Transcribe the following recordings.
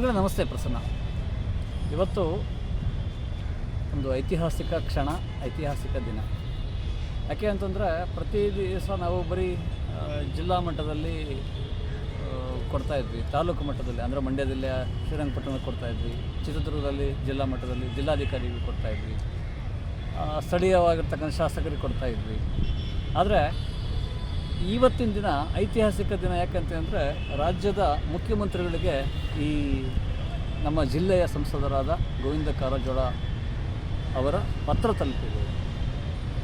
ವೇಳೆ ನಮಸ್ತೆ ಪ್ರಸನ್ನ. ಇವತ್ತು ಒಂದು ಐತಿಹಾಸಿಕ ಕ್ಷಣ, ಐತಿಹಾಸಿಕ ದಿನ. ಯಾಕೆ ಅಂತಂದರೆ ಪ್ರತಿ ದಿವಸ ನಾವು ಬರೀ ಜಿಲ್ಲಾ ಮಟ್ಟದಲ್ಲಿ ಕೊಡ್ತಾ ಇದ್ವಿ. ತಾಲೂಕು ಮಟ್ಟದಲ್ಲಿ, ಅಂದರೆ ಮಂಡ್ಯದಲ್ಲಿ ಶ್ರೀರಂಗಪಟ್ಟಣದಲ್ಲಿ ಕೊಡ್ತಾ ಇದ್ವಿ. ಚಿತ್ರದುರ್ಗದಲ್ಲಿ ಜಿಲ್ಲಾ ಮಟ್ಟದಲ್ಲಿ ಜಿಲ್ಲಾಧಿಕಾರಿಗೆ ಕೊಡ್ತಾ ಇದ್ವಿ. ಸ್ಥಳೀಯವಾಗಿರ್ತಕ್ಕಂಥ ಶಾಸಕರಿಗೆ ಕೊಡ್ತಾ ಇದ್ವಿ. ಆದರೆ ಇವತ್ತಿನ ದಿನ ಐತಿಹಾಸಿಕ ದಿನ ಯಾಕಂತಂದರೆ ರಾಜ್ಯದ ಮುಖ್ಯಮಂತ್ರಿಗಳಿಗೆ ಈ ನಮ್ಮ ಜಿಲ್ಲೆಯ ಸಂಸದರಾದ ಗೋವಿಂದ ಕಾರಜೋಳ ಅವರ ಪತ್ರ ತಲುಪಿದೆ.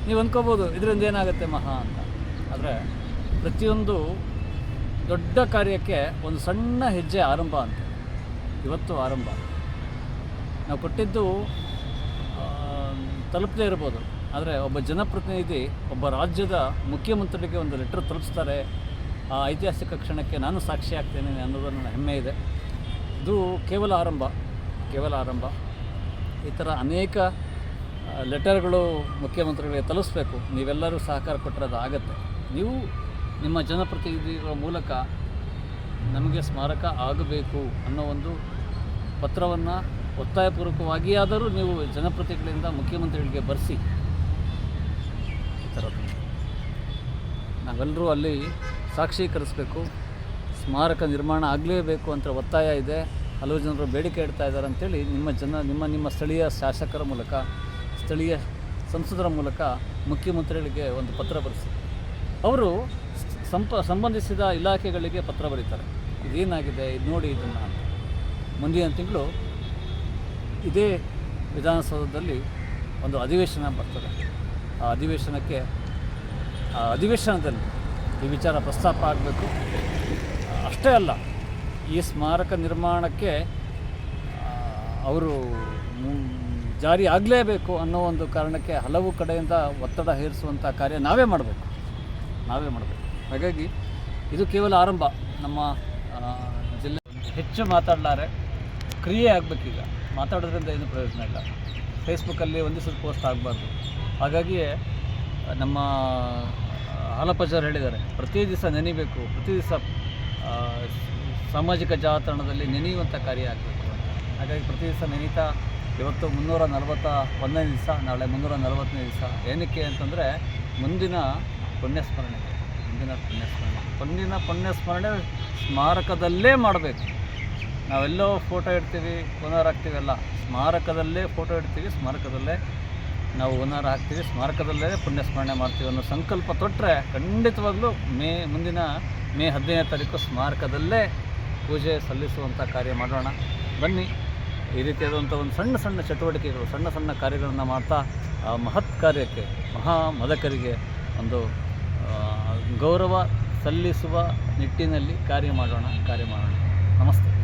ನೀವು ಅಂದ್ಕೋಬೋದು ಇದರಿಂದ ಏನಾಗುತ್ತೆ ಮಹಾ ಅಂತ. ಆದರೆ ಪ್ರತಿಯೊಂದು ದೊಡ್ಡ ಕಾರ್ಯಕ್ಕೆ ಒಂದು ಸಣ್ಣ ಹೆಜ್ಜೆ ಆರಂಭ ಅಂತ. ಇವತ್ತು ಆರಂಭ. ನಾವು ಕೊಟ್ಟಿದ್ದು ತಲುಪದೇ ಇರ್ಬೋದು. ಆದರೆ ಒಬ್ಬ ಜನಪ್ರತಿನಿಧಿ ಒಬ್ಬ ರಾಜ್ಯದ ಮುಖ್ಯಮಂತ್ರಿಗೆ ಒಂದು ಲೆಟರ್ ತಲುಪಿಸ್ತಾರೆ, ಆ ಐತಿಹಾಸಿಕ ಕ್ಷಣಕ್ಕೆ ನಾನು ಸಾಕ್ಷಿ ಆಗ್ತೇನೆ ಅನ್ನೋದು ನನ್ನ ಹೆಮ್ಮೆ ಇದೆ. ಇದು ಕೇವಲ ಆರಂಭ ಕೇವಲ ಆರಂಭ. ಈ ಥರ ಅನೇಕ ಲೆಟರ್ಗಳು ಮುಖ್ಯಮಂತ್ರಿಗಳಿಗೆ ತಲುಪಿಸ್ಬೇಕು. ನೀವೆಲ್ಲರೂ ಸಹಕಾರ ಕೊಟ್ಟರೆ ಅದು ಆಗುತ್ತೆ. ನೀವು ನಿಮ್ಮ ಜನಪ್ರತಿನಿಧಿಗಳ ಮೂಲಕ ನಮಗೆ ಸ್ಮಾರಕ ಆಗಬೇಕು ಅನ್ನೋ ಒಂದು ಪತ್ರವನ್ನು ಒತ್ತಾಯಪೂರ್ವಕವಾಗಿಯಾದರೂ ನೀವು ಜನಪ್ರತಿನಿಧಿಗಳಿಂದ ಮುಖ್ಯಮಂತ್ರಿಗಳಿಗೆ ಬರೆಸಿ ಈ ಥರದ್ದು ನಾವೆಲ್ಲರೂ ಅಲ್ಲಿ ಸಾಕ್ಷೀಕರಿಸಬೇಕು. ಸ್ಮಾರಕ ನಿರ್ಮಾಣ ಆಗಲೇಬೇಕು ಅಂತ ಒತ್ತಾಯ ಇದೆ. ಹಲವು ಜನರು ಬೇಡಿಕೆ ಇಡ್ತಾ ಇದ್ದಾರೆ ಅಂತೇಳಿ ನಿಮ್ಮ ಜನ, ನಿಮ್ಮ ನಿಮ್ಮ ಸ್ಥಳೀಯ ಶಾಸಕರ ಮೂಲಕ, ಸ್ಥಳೀಯ ಸಂಸದರ ಮೂಲಕ ಮುಖ್ಯಮಂತ್ರಿಗಳಿಗೆ ಒಂದು ಪತ್ರ ಬರೆಸಿ. ಅವರು ಸಂಪ, ಸಂಬಂಧಿಸಿದ ಇಲಾಖೆಗಳಿಗೆ ಪತ್ರ ಬರೀತಾರೆ. ಇದೇನಾಗಿದೆ? ಇದು ನೋಡಿ ಇದನ್ನು ಮುಂದಿನ ತಿಂಗಳು ಇದೇ ವಿಧಾನಸೌಧದಲ್ಲಿ ಒಂದು ಅಧಿವೇಶನ ಬರ್ತದೆ. ಆ ಅಧಿವೇಶನಕ್ಕೆ ಅಧಿವೇಶನದಲ್ಲಿ ಈ ವಿಚಾರ ಪ್ರಸ್ತಾಪ ಆಗಬೇಕು. ಅಷ್ಟೇ ಅಲ್ಲ, ಈ ಸ್ಮಾರಕ ನಿರ್ಮಾಣಕ್ಕೆ ಅವರು ಜಾರಿ ಆಗಲೇಬೇಕು ಅನ್ನೋ ಒಂದು ಕಾರಣಕ್ಕೆ ಹಲವು ಕಡೆಯಿಂದ ಒತ್ತಡ ಹೇರಿಸುವಂಥ ಕಾರ್ಯ ನಾವೇ ಮಾಡಬೇಕು. ನಾವೇ ಮಾಡಬೇಕು. ಹಾಗಾಗಿ ಇದು ಕೇವಲ ಆರಂಭ. ನಮ್ಮ ಜಿಲ್ಲೆ ಹೆಚ್ಚು ಮಾತಾಡಲಾರೆ, ಕ್ರಿಯೆ ಆಗಬೇಕೀಗ. ಮಾತಾಡೋದ್ರಿಂದ ಏನು ಪ್ರಯೋಜನ ಇಲ್ಲ. ಫೇಸ್ಬುಕ್ಕಲ್ಲಿ ಒಂದಿವಸದ ಪೋಸ್ಟ್ ಆಗಬಾರ್ದು. ಹಾಗಾಗಿಯೇ ನಮ್ಮ ಹಾಲಪ್ಪಜಾರು ಹೇಳಿದ್ದಾರೆ, ಪ್ರತಿ ದಿವಸ ನೆನಿಬೇಕು, ಪ್ರತಿ ದಿವಸ ಸಾಮಾಜಿಕ ಜಾಲತಾಣದಲ್ಲಿ ನೆನೆಯುವಂಥ ಕಾರ್ಯ ಆಗಬೇಕು ಹಾಗಾಗಿ ಪ್ರತಿ ದಿವಸ ನೆನೀತಾ, ಇವತ್ತು ಮುನ್ನೂರ ನಲವತ್ತ ಒಂದನೇ ದಿವಸ, ನಾಳೆ ಮುನ್ನೂರ ನಲವತ್ತನೇ ದಿವಸ. ಏನಕ್ಕೆ ಅಂತಂದರೆ, ಮುಂದಿನ ಪುಣ್ಯಸ್ಮರಣೆ. ಮುಂದಿನ ಪುಣ್ಯಸ್ಮರಣೆ. ಮುಂದಿನ ಪುಣ್ಯಸ್ಮರಣೆ ಸ್ಮಾರಕದಲ್ಲೇ ಮಾಡಬೇಕು. ನಾವೆಲ್ಲೋ ಫೋಟೋ ಇಡ್ತೀವಿ ಪುನರ್ ಅಲ್ಲ, ಸ್ಮಾರಕದಲ್ಲೇ ಫೋಟೋ ಇಡ್ತೀವಿ, ಸ್ಮಾರಕದಲ್ಲೇ ನಾವು ಓನರ್ ಹಾಕ್ತೀವಿ ಸ್ಮಾರಕದಲ್ಲೇ ಪುಣ್ಯಸ್ಮರಣೆ ಮಾಡ್ತೀವಿ ಅನ್ನೋ ಸಂಕಲ್ಪ ತೊಟ್ಟರೆ ಖಂಡಿತವಾಗ್ಲೂ ಮೇ ಮುಂದಿನ ಮೇ ಹದಿನೈದನೇ ತಾರೀಕು ಸ್ಮಾರಕದಲ್ಲೇ ಪೂಜೆ ಸಲ್ಲಿಸುವಂಥ ಕಾರ್ಯ ಮಾಡೋಣ. ಬನ್ನಿ, ಈ ರೀತಿಯಾದಂಥ ಒಂದು ಸಣ್ಣ ಸಣ್ಣ ಚಟುವಟಿಕೆಗಳು, ಸಣ್ಣ ಸಣ್ಣ ಕಾರ್ಯಗಳನ್ನು ಮಾಡ್ತಾ ಆ ಮಹತ್ ಕಾರ್ಯಕ್ಕೆ, ಮಹಾ ಮದಕರಿಗೆ ಒಂದು ಗೌರವ ಸಲ್ಲಿಸುವ ನಿಟ್ಟಿನಲ್ಲಿ ಕಾರ್ಯ ಮಾಡೋಣ ಕಾರ್ಯ ಮಾಡೋಣ. ನಮಸ್ತೆ.